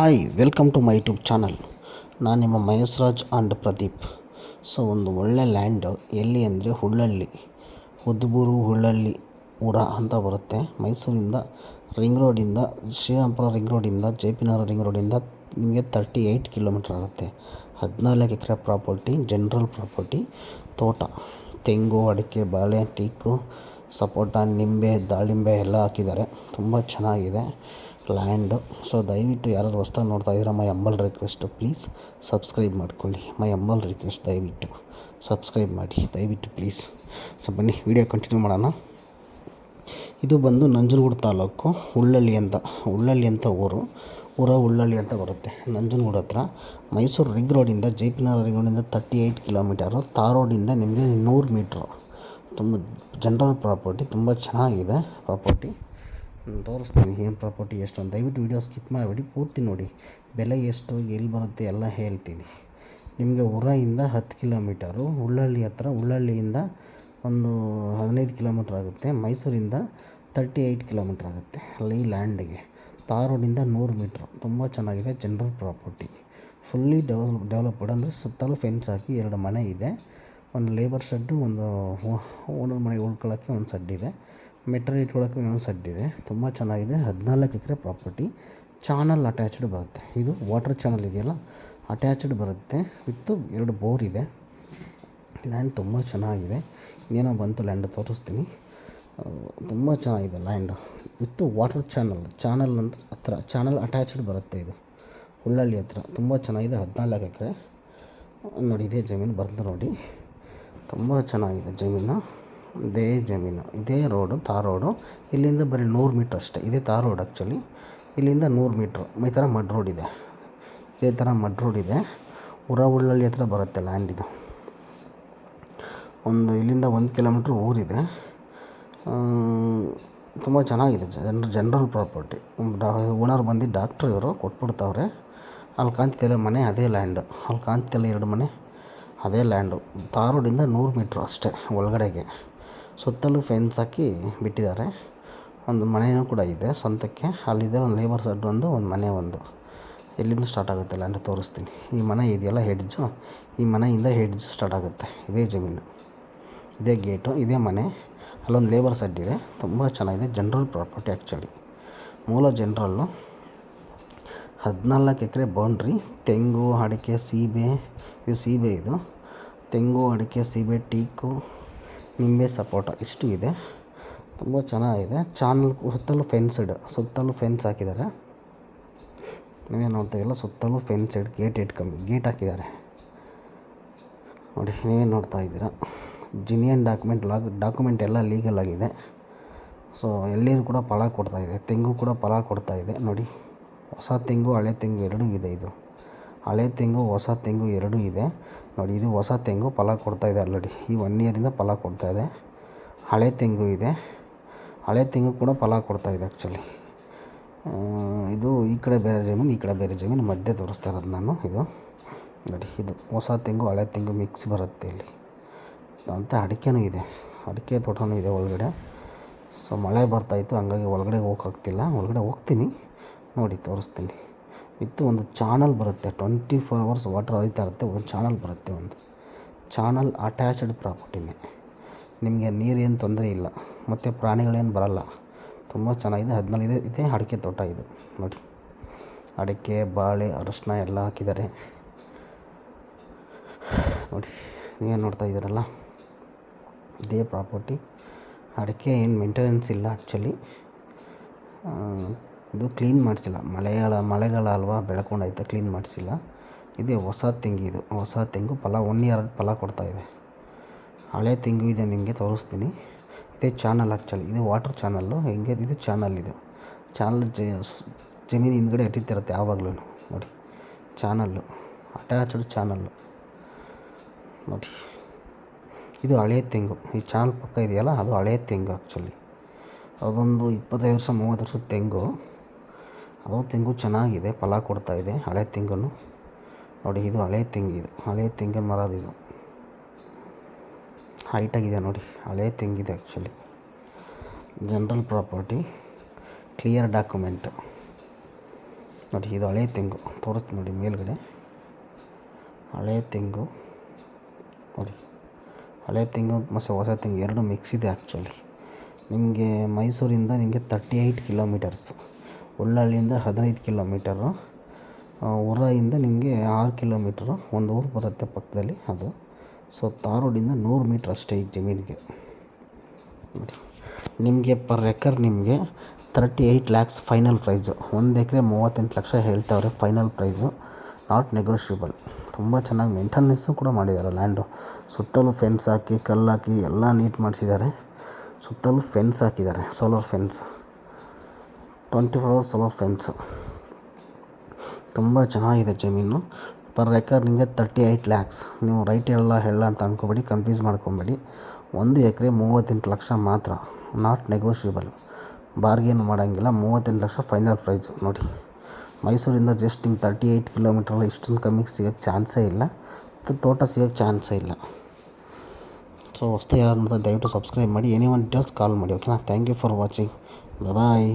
Hi welcome to my YouTube channel ನಾನು ನಿಮ್ಮ Mahesh Raj and Pradeep. So ಒಂದು ಒಳ್ಳೆ ಲ್ಯಾಂಡ್ ಎಲ್ಲಿ ಅಂದರೆ ಹುಳ್ಳಳ್ಳಿ ಉದ್ಬೂರು ಹುಳ್ಳಳ್ಳಿ ಊರ ಅಂತ ಬರುತ್ತೆ. ಮೈಸೂರಿಂದ ರಿಂಗ್ ರೋಡಿಂದ ಶ್ರೀರಾಮಪುರ ರಿಂಗ್ ರೋಡಿಂದ ಜೆ ಪಿ ನಗರ ರಿಂಗ್ ರೋಡಿಂದ ನಿಮಗೆ ತರ್ಟಿ ಏಯ್ಟ್ ಕಿಲೋಮೀಟ್ರ್ ಆಗುತ್ತೆ. ಹದಿನಾಲ್ಕು ಎಕರೆ ಪ್ರಾಪರ್ಟಿ ಜನರಲ್ ಪ್ರಾಪರ್ಟಿ ತೋಟ. ತೆಂಗು, ಅಡಿಕೆ, ಬಾಳೆ, ಟೀಕು, ಸಪೋಟ, ನಿಂಬೆ, ದಾಳಿಂಬೆ ಎಲ್ಲ ಹಾಕಿದ್ದಾರೆ. ತುಂಬ ಚೆನ್ನಾಗಿದೆ. ಲ್ಯಾಂಡು. ಸೊ ದಯವಿಟ್ಟು ಯಾರಾದ್ರು ಹೊಸ್ದಾಗಿ ನೋಡ್ತಾ ಇದ್ದೀರಾ my humble request please subscribe ಮಾಡ್ಕೊಳ್ಳಿ. ಮೈ ಅಂಬಲ್ ರಿಕ್ವೆಸ್ಟ್ ದಯವಿಟ್ಟು ಸಬ್ಸ್ಕ್ರೈಬ್ ಮಾಡಿ. ದಯವಿಟ್ಟು ಪ್ಲೀಸ್ ಸೊ ಬನ್ನಿ ವಿಡಿಯೋ ಕಂಟಿನ್ಯೂ ಮಾಡೋಣ. ಇದು ಬಂದು ನಂಜನಗೂಡು ತಾಲೂಕು ಉಳ್ಳಳ್ಳಿ ಅಂತ ಉಳ್ಳಳ್ಳಿ ಅಂತ ಊರು. ಊರ ಉಳ್ಳಳ್ಳಿ ಅಂತ ಬರುತ್ತೆ. ನಂಜನಗೂಡು ಹತ್ರ ಮೈಸೂರು ರಿಂಗ್ ರೋಡಿಂದ ಜೆ ಪಿ ನಗರ ರಿಂಗ್ ರೋಡಿಂದ ತರ್ಟಿ ಏಯ್ಟ್ ಕಿಲೋಮೀಟರು ತಾರ್ ರೋಡಿಂದ ನಿಮಗೆ ನೂರು ಮೀಟ್ರು ತುಂಬ, ಜನರಲ್ ಪ್ರಾಪರ್ಟಿ ತುಂಬ ಚೆನ್ನಾಗಿದೆ ಪ್ರಾಪರ್ಟಿ ತೋರಿಸ್ತೀನಿ. ಏನು ಪ್ರಾಪರ್ಟಿ ಎಷ್ಟು ಅಂತ. ದಯವಿಟ್ಟು ವೀಡಿಯೋ ಸ್ಕಿಪ್ ಮಾಡಿಬಿಡಿ. ಪೂರ್ತಿ ನೋಡಿ. ಬೆಲೆ ಎಷ್ಟು, ಎಲ್ಲಿ ಬರುತ್ತೆ ಎಲ್ಲ ಹೇಳ್ತೀನಿ. ನಿಮಗೆ ಉರಾಯಿಂದ ಹತ್ತು ಕಿಲೋಮೀಟರು ಉಳ್ಳಳ್ಳಿ ಹತ್ರ, ಉಳ್ಳಳ್ಳಿಯಿಂದ ಒಂದು ಹದಿನೈದು ಕಿಲೋಮೀಟ್ರ್ ಆಗುತ್ತೆ. ಮೈಸೂರಿಂದ ತರ್ಟಿ ಏಯ್ಟ್ ಕಿಲೋಮೀಟ್ರ್ ಆಗುತ್ತೆ ಅಲ್ಲಿ ಲ್ಯಾಂಡಿಗೆ ತಾರೋಡಿಂದ ರೋಡಿಂದ ನೂರು ಮೀಟ್ರ್ ತುಂಬ ಚೆನ್ನಾಗಿದೆ general property fully develop developed ಅಂದರೆ ಸುತ್ತಲೂ ಫೆನ್ಸ್ ಹಾಕಿ ಎರಡು ಮನೆ ಇದೆ. ಒಂದು ಲೇಬರ್ ಶೆಡ್ಡು ಒಂದು ಓನರ್ ಮನೆ ಉಳ್ಕೊಳ್ಳೋಕ್ಕೆ ಒಂದು ಸೆಡ್ ಇದೆ. ಮೆಟ್ರೋ ಒಳಗೆ ಇನ್ನೊಂದು ಸೆಡ್ ಇದೆ. ತುಂಬ ಚೆನ್ನಾಗಿದೆ. ಹದಿನಾಲ್ಕು ಎಕರೆ ಪ್ರಾಪರ್ಟಿ ಚಾನಲ್ ಅಟ್ಯಾಚ್ಡ್ ಬರುತ್ತೆ. ಇದು ವಾಟರ್ ಚಾನಲ್ ಇದೆಯಲ್ಲ? ಅಟ್ಯಾಚ್ಡ್ ಬರುತ್ತೆ. ವಿತ್ತು ಎರಡು ಬೋರ್ ಇದೆ. ಲ್ಯಾಂಡ್ ತುಂಬ ಚೆನ್ನಾಗಿದೆ. ಇನ್ನೇನೋ ಬಂತು ಲ್ಯಾಂಡ್ ತೋರಿಸ್ತೀನಿ. ತುಂಬ ಚೆನ್ನಾಗಿದೆ land with water channel channel ಅಂತ ಹತ್ರ ಚಾನಲ್ ಅಟ್ಯಾಚ್ಡ್ ಬರುತ್ತೆ ಇದು. ಹುಳ್ಳಳ್ಳಿ ಹತ್ರ. ತುಂಬ ಚೆನ್ನಾಗಿದೆ. ಹದಿನಾಲ್ಕು ಎಕರೆ. ನೋಡಿ, ಇದೇ ಜಮೀನು ಬರ್ತಾ ನೋಡಿ. ತುಂಬ ಚೆನ್ನಾಗಿದೆ ಜಮೀನು. ಇದೇ ಜಮೀನು, ಇದೇ ರೋಡು ತಾರ್ ರೋಡು ಇಲ್ಲಿಂದ ಬರೀ ನೂರು ಮೀಟ್ರ್ ಅಷ್ಟೇ. ಇದೇ ತಾರ್ ರೋಡ್ ಆ್ಯಕ್ಚುಲಿ ಇಲ್ಲಿಂದ ನೂರು ಮೀಟ್ರು ಈ ಥರ ಮಡ್ ರೋಡ್ ಇದೆ. ಇದೇ ಥರ ಮಡ್ ರೋಡ್ ಇದೆ. ಉರ ಉಳ್ಳಳ್ಳಿ ಹತ್ರ ಬರುತ್ತೆ ಲ್ಯಾಂಡ್ ಇದು. ಒಂದು ಇಲ್ಲಿಂದ ಒಂದು ಕಿಲೋಮೀಟ್ರ್ ಊರಿದೆ. ತುಂಬ ಚೆನ್ನಾಗಿದೆ ಜನರ ಜನರಲ್ ಪ್ರಾಪರ್ಟಿ ಡಾ, ಓನರ್ ಬಂದು ಡಾಕ್ಟ್ರ್ ಇವರು ಕೊಟ್ಬಿಡ್ತಾವ್ರೆ. ಅಲ್ಲಿ ಕಾಂತಿಲ್ಲ ಮನೆ ಅದೇ ಲ್ಯಾಂಡು ಅಲ್ಲಿ ಕಾಂತಿಲ್ಲ ಎರಡು ಮನೆ ಅದೇ ಲ್ಯಾಂಡು ತಾರೋಡಿಂದ ರೋಡಿಂದ ನೂರು ಮೀಟ್ರ್ ಅಷ್ಟೇ ಒಳಗಡೆಗೆ. ಸುತ್ತಲೂ ಫೆನ್ಸ್ ಹಾಕಿ ಬಿಟ್ಟಿದ್ದಾರೆ. ಒಂದು ಮನೆಯೂ ಕೂಡ ಇದೆ ಸ್ವಂತಕ್ಕೆ. ಅಲ್ಲಿದೆ ಒಂದು ಲೇಬರ್ ಸೆಡ್ ಒಂದು ಒಂದು ಮನೆ ಒಂದು. ಎಲ್ಲಿಂದ ಸ್ಟಾರ್ಟ್ ಆಗುತ್ತೆ ಲ್ಯಾಂಡ್ ತೋರಿಸ್ತೀನಿ. ಈ ಮನೆ ಇದೆಯಲ್ಲ ಹೆಡ್ಜು ಈ ಮನೆಯಿಂದ ಹೆಡ್ಜ್ ಸ್ಟಾರ್ಟ್ ಆಗುತ್ತೆ. ಇದೇ ಜಮೀನು. ಇದೇ ಗೇಟು ಇದೇ ಮನೆ. ಅಲ್ಲೊಂದು ಲೇಬರ್ ಸೆಡ್ ಇದೆ. ತುಂಬ ಚೆನ್ನಾಗಿದೆ. ಜನರಲ್ ಪ್ರಾಪರ್ಟಿ ಆ್ಯಕ್ಚುಲಿ ಮೂಲ ಜನರಲ್ಲು ಹದಿನಾಲ್ಕು ಎಕರೆ ಬೌಂಡ್ರಿ ತೆಂಗು, ಅಡಿಕೆ, ಸೀಬೆ. ಇದು ಸೀಬೆ ಇದು. ತೆಂಗು, ಅಡಿಕೆ, ಸೀಬೆ, ಟೀಕು. ನಿಂಬೆ ಸಪೋಟ ಇಷ್ಟು ಇದೆ. ತುಂಬ ಚೆನ್ನಾಗಿದೆ. ಚಾನಲ್ ಸುತ್ತಲೂ ಫೆನ್ಸ್ಡ್ ಸುತ್ತಲೂ ಫೆನ್ಸ್ ಹಾಕಿದ್ದಾರೆ. ನೀವೇ ನೋಡ್ತೀವಲ್ಲ ಸುತ್ತಲೂ ಫೆನ್ಸ್ಡ್ ಗೇಟ್ ಇಟ್ಕೊಂಡು ಗೇಟ್ ಹಾಕಿದ್ದಾರೆ. ನೋಡಿ ನೀವೇನು ನೋಡ್ತಾ ಇದ್ದೀರಾ. ಜಿನಿಯನ್ ಡಾಕ್ಯುಮೆಂಟ್ ಲಾಗ್ ಡಾಕ್ಯುಮೆಂಟ್ ಎಲ್ಲ ಲೀಗಲ್ ಆಗಿದೆ. ಸೊ ಎಳ್ಳೀರು ಕೂಡ ಫಲ ಕೊಡ್ತಾಯಿದೆ ತೆಂಗು ಕೂಡ ಫಲ ಕೊಡ್ತಾಯಿದೆ ನೋಡಿ, ಹೊಸ ತೆಂಗು, ಹಳೆ ತೆಂಗು ಎರಡೂ ಇದೆ ಇದು. ಹಳೆ ತೆಂಗು, ಹೊಸ ತೆಂಗು ಎರಡೂ ಇದೆ. ನೋಡಿ, ಇದು ಹೊಸ ತೆಂಗು, ಫಲ ಕೊಡ್ತಾ ಇದೆ ಆಲ್ರೆಡಿ ಈ ಒನ್ ಇಯರಿಂದ ಫಲ ಕೊಡ್ತಾ ಇದೆ. ಹಳೆ ತೆಂಗು ಇದೆ. ಹಳೆ ತೆಂಗು ಕೂಡ ಫಲ ಕೊಡ್ತಾ ಇದೆ ಆ್ಯಕ್ಚುಲಿ ಇದು ಈ ಕಡೆ ಬೇರೆ ಜಮೀನು, ಈ ಕಡೆ ಬೇರೆ ಜಮೀನು, ಮಧ್ಯೆ ತೋರಿಸ್ತಾ ಇರೋದು ನಾನು ಇದು. ನೋಡಿ, ಇದು ಹೊಸ ತೆಂಗು, ಹಳೆ ತೆಂಗು ಮಿಕ್ಸ್ ಬರುತ್ತೆ ಇಲ್ಲಿ. ಅಂತ ಅಡಿಕೆನೂ ಇದೆ. ಅಡಿಕೆ ತೋಟನೂ ಇದೆ ಒಳಗಡೆ. ಸೊ ಮಳೆ ಬರ್ತಾಯಿತ್ತು ಹಂಗಾಗಿ ಒಳಗಡೆ ಹೋಗೋಕ್ಕಾಗ್ತಿಲ್ಲ ಒಳಗಡೆ ಹೋಗ್ತೀನಿ. ನೋಡಿ, ತೋರಿಸ್ತೀನಿ. ವಿತ್ತು ಒಂದು ಚಾನಲ್ ಬರುತ್ತೆ. ಟ್ವೆಂಟಿ ಫೋರ್ ಅವರ್ಸ್ ವಾಟರ್ ಹರಿತಾ ಇರುತ್ತೆ. ಒಂದು ಚಾನಲ್ ಬರುತ್ತೆ ಒಂದು. ಚಾನಲ್ ಅಟ್ಯಾಚ್ಡ್ ಪ್ರಾಪರ್ಟಿನೇ. ನಿಮಗೆ ನೀರೇನು ತೊಂದರೆ ಇಲ್ಲ. ಮತ್ತು ಪ್ರಾಣಿಗಳೇನು ಬರಲ್ಲ. ತುಂಬ ಚೆನ್ನಾಗಿದೆ. ಹದಿನಾಲ್ಕು ಇದೆ ಇದೇ ಅಡಿಕೆ ತೋಟ ಇದು. ನೋಡಿ. ಅಡಿಕೆ, ಬಾಳೆ, ಅರಶಿನ ಎಲ್ಲ ಹಾಕಿದ್ದಾರೆ. ನೋಡಿ. ನೀವೇನು ನೋಡ್ತಾ ಇದ್ದೀರಲ್ಲ? ಇದೇ ಪ್ರಾಪರ್ಟಿ. ಅಡಿಕೆ ಏನು ಮೇಂಟೆನೆನ್ಸ್ ಇಲ್ಲ ಆ್ಯಕ್ಚುಲಿ ಇದು ಕ್ಲೀನ್ ಮಾಡಿಸಿಲ್ಲ. ಮಳೆಗಾಲ ಮಳೆಗಾಲ ಅಲ್ವಾ ಬೆಳ್ಕೊಂಡೈತೆ ಕ್ಲೀನ್ ಮಾಡಿಸಿಲ್ಲ. ಇದೇ ಹೊಸ ತೆಂಗು ಇದು. ಹೊಸ ತೆಂಗು ಫಲ ಒನ್ ಇಯರ್ ಫಲ ಕೊಡ್ತಾಯಿದೆ ಹಳೆ ತೆಂಗು ಇದೆ ನಿಮಗೆ ತೋರಿಸ್ತೀನಿ. ಇದೇ ಚಾನಲ್ ಆ್ಯಕ್ಚುಲಿ ಇದು ವಾಟರ್ ಚಾನಲ್ಲು ಹೆಂಗೆ? ಇದು ಚಾನಲ್ ಇದು. ಚಾನಲ್ ಜಮೀನು ಹಿಂದ್ಗಡೆ ಇರುತ್ತೆ ಯಾವಾಗಲೂ. ನೋಡಿ. ಚಾನಲ್ಲು ಅಟ್ಯಾಚ್ಡ್ ಚಾನಲ್ಲು ನೋಡಿ. ಇದು ಹಳೆ ತೆಂಗು. ಈ ಚಾನಲ್ ಪಕ್ಕ ಇದೆಯಲ್ಲ? ಅದು ಹಳೆ ತೆಂಗು ಆ್ಯಕ್ಚುಲಿ ಅದೊಂದು ಇಪ್ಪತ್ತೈದು ವರ್ಷ, ಮೂವತ್ತು ವರ್ಷದ ತೆಂಗು. ಅದು ತೆಂಗು ಚೆನ್ನಾಗಿದೆ, ಫಲ ಇದೆ, ಹಳೆ ತೆಂಗು ನೋಡಿ, ಇದು ಹಳೆ ತೆಂಗು ಇದು. ಹಳೆ ತೆಂಗಿನ ಮರದು ಇದು. ಹೈಟಾಗಿದೆ ನೋಡಿ, ಹಳೆ ತೆಂಗಿದೆ actually general property clear document ನೋಡಿ, ಇದು ಹಳೆ ತೆಂಗು. ತೋರಿಸ್ತೀನಿ ನೋಡಿ ಮೇಲ್ಗಡೆ. ಹಳೆ ತೆಂಗು. ನೋಡಿ, ಹಳೆ ತೆಂಗು ಮತ್ತು ಹೊಸ ತೆಂಗು, ಎರಡು ಮಿಕ್ಸ್ ಇದೆ ಆ್ಯಕ್ಚುಲಿ ನಿಮಗೆ ಮೈಸೂರಿಂದ ನಿಮಗೆ ತರ್ಟಿ ಏಯ್ಟ್ ಕಿಲೋಮೀಟರ್ಸ್ ಉಳ್ಳಳ್ಳಿಯಿಂದ ಹದಿನೈದು ಕಿಲೋಮೀಟರು ಉರಾಯಿಂದ ನಿಮಗೆ ಆರು ಕಿಲೋಮೀಟ್ರು, ಒಂದು ಊರು ಬರುತ್ತೆ ಪಕ್ಕದಲ್ಲಿ ಅದು. ಸೊ ತಾರೋಡಿಂದ ನೂರು ಮೀಟ್ರ್ ಅಷ್ಟೇ ಈ ಜಮೀನಿಗೆ. ನಿಮಗೆ ಪರ್ ಎಕರ್ ನಿಮಗೆ thirty eight lakhs final price ಒಂದು ಎಕರೆ ಮೂವತ್ತೆಂಟು ಲಕ್ಷ ಹೇಳ್ತಾವ್ರೆ ಫೈನಲ್ ಪ್ರೈಸು ನಾಟ್ ನೆಗೋಷಿಯಬಲ್ ತುಂಬ ಚೆನ್ನಾಗಿ ಮೇಂಟೆನೆನ್ಸು ಕೂಡ ಮಾಡಿದ್ದಾರೆ ಲ್ಯಾಂಡು ಸುತ್ತಲೂ ಫೆನ್ಸ್ ಹಾಕಿ, ಕಲ್ಲು ಹಾಕಿ, ಎಲ್ಲ ನೀಟ್ ಮಾಡಿಸಿದ್ದಾರೆ ಸುತ್ತಲೂ ಫೆನ್ಸ್ ಹಾಕಿದ್ದಾರೆ solar fence twenty four hours solar ತುಂಬ ಚೆನ್ನಾಗಿದೆ ಜಮೀನು. ಪರ್ ಎಕರ್ ನಿಮಗೆ ತರ್ಟಿ ಏಯ್ಟ್ ಲ್ಯಾಕ್ಸ್. ನೀವು ರೈಟ್ ಹೇಳಲ್ಲ ಹೇಳ ಅಂತ ಅಂದ್ಕೊಬೇಡಿ ಕನ್ಫ್ಯೂಸ್ ಮಾಡ್ಕೊಬೇಡಿ. ಒಂದು ಎಕರೆ ಮೂವತ್ತೆಂಟು ಲಕ್ಷ ಮಾತ್ರ. ನಾಟ್ ನೆಗೋಷಿಯಬಲ್ ಬಾರ್ಗೇನು ಮಾಡೋಂಗಿಲ್ಲ. ಮೂವತ್ತೆಂಟು ಲಕ್ಷ ಫೈನಲ್ ಪ್ರೈಸ್ ನೋಡಿ. ಮೈಸೂರಿಂದ ಜಸ್ಟ್ ನಿಮ್ಗೆ ತರ್ಟಿ ಏಯ್ಟ್ ಕಿಲೋಮೀಟ್ರಲ್ಲಿ ಇಷ್ಟೊಂದು ಕಮ್ಮಿಗೆ ಸಿಗೋಕ್ಕೆ ಚಾನ್ಸೇ ಇಲ್ಲ. ತೋಟ ಸಿಗೋಕ್ಕೆ ಚಾನ್ಸೇ ಇಲ್ಲ. ಸೊ ಹೊಸ್ದಾಗಿ ಯಾರು ಅಂತ ದಯವಿಟ್ಟು ಸಬ್ಸ್ಕ್ರೈಬ್ ಮಾಡಿ. ಎನಿ ಒನ್ ಡೀಟೇಲ್ಸ್ ಕಾಲ್ ಮಾಡಿ ಓಕೆನಾ thank you for watching bye